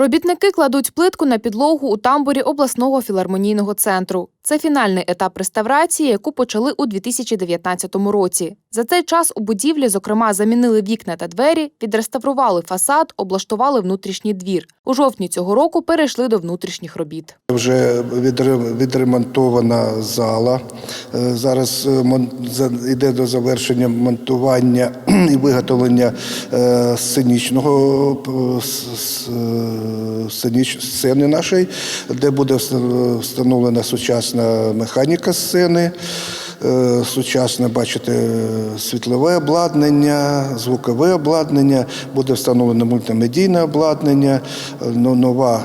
Робітники кладуть плитку на підлогу у тамбурі обласного філармонійного центру. Це фінальний етап реставрації, яку почали у 2019 році. За цей час у будівлі, зокрема, замінили вікна та двері, відреставрували фасад, облаштували внутрішній двір. У жовтні цього року перейшли до внутрішніх робіт. Вже відре- відремонтована зала. Е, Зараз е, йде до завершення монтування і виготовлення е, сценічного е, сцени нашої, де буде вста- встановлена сучасна механіка сцени. Е, Сучасне, бачите, світлове обладнання, звукове обладнання, буде встановлено мультимедійне обладнання, е, но- нова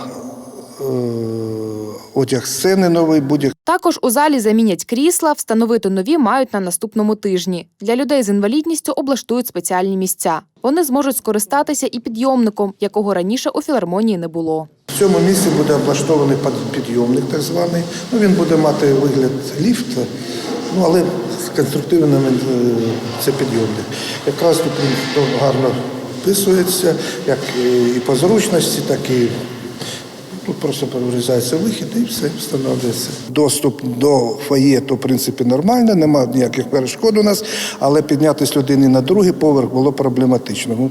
е, одяг сцени новий буде. Також у залі замінять крісла, встановити нові мають на наступному тижні. Для людей з інвалідністю облаштують спеціальні місця. Вони зможуть скористатися і підйомником, якого раніше у філармонії не було. В цьому місці буде облаштований під- підйомник, так званий. Ну, він буде мати вигляд ліфта, ну, але з конструктивним е, це підйомник. Якраз тут він гарно вписується, як і по зручності, так і тут просто прорізається вихід і все встановлюється. Доступ до фоє, то в принципі нормально, немає ніяких перешкод у нас, але піднятися людині на другий поверх було проблематично. Ну,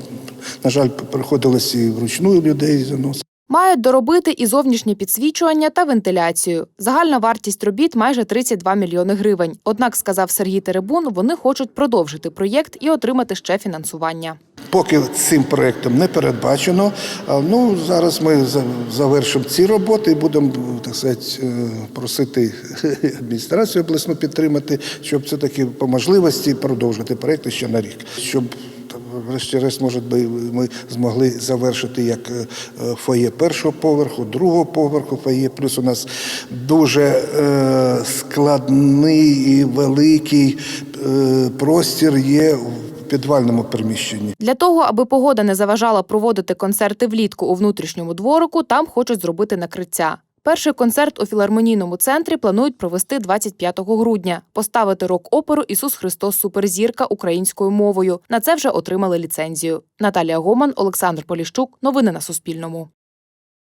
на жаль, приходилось і вручну людей заносити. Мають доробити і зовнішнє підсвічування та вентиляцію. Загальна вартість робіт майже 32 мільйони гривень. Однак, сказав Сергій Теребун, вони хочуть продовжити проєкт і отримати ще фінансування. Поки цим проєктом не передбачено. Ну зараз ми завершимо ці роботи і будемо так сказати, е, просити адміністрацію обласну підтримати, щоб все таки по можливості продовжити проєкт ще на рік, щоб. Врешті-решт, може би, ми змогли завершити як е, фоє першого поверху, другого поверху фоє. Плюс у нас дуже е, складний і великий е, простір є в підвальному приміщенні. Для того, аби погода не заважала проводити концерти влітку у внутрішньому дворику, там хочуть зробити накриття. Перший концерт у філармонійному центрі планують провести 25 грудня. Поставити рок-оперу Ісус Христос Суперзірка українською мовою. На це вже отримали ліцензію. Наталія Гоман, Олександр Поліщук. Новини на Суспільному.